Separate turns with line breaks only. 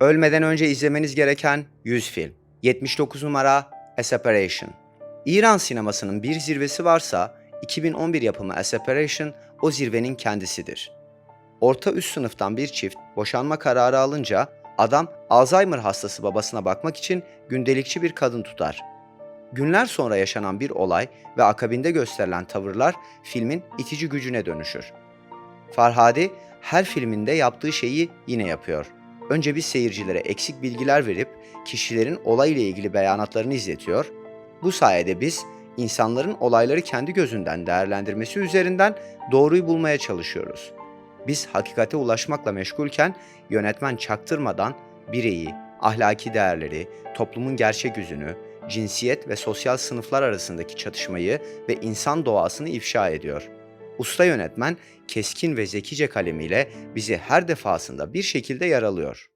Ölmeden önce izlemeniz gereken 100 film. 79 numara A Separation. İran sinemasının bir zirvesi varsa 2011 yapımı A Separation o zirvenin kendisidir. Orta üst sınıftan bir çift boşanma kararı alınca adam Alzheimer hastası babasına bakmak için gündelikçi bir kadın tutar. Günler sonra yaşanan bir olay ve akabinde gösterilen tavırlar filmin itici gücüne dönüşür. Farhadi her filminde yaptığı şeyi yine yapıyor. Önce biz seyircilere eksik bilgiler verip kişilerin olay ile ilgili beyanatlarını izletiyor. Bu sayede biz insanların olayları kendi gözünden değerlendirmesi üzerinden doğruyu bulmaya çalışıyoruz. Biz hakikate ulaşmakla meşgulken yönetmen çaktırmadan bireyi, ahlaki değerleri, toplumun gerçek yüzünü, cinsiyet ve sosyal sınıflar arasındaki çatışmayı ve insan doğasını ifşa ediyor. Usta yönetmen keskin ve zekice kalemiyle bizi her defasında bir şekilde yaralıyor.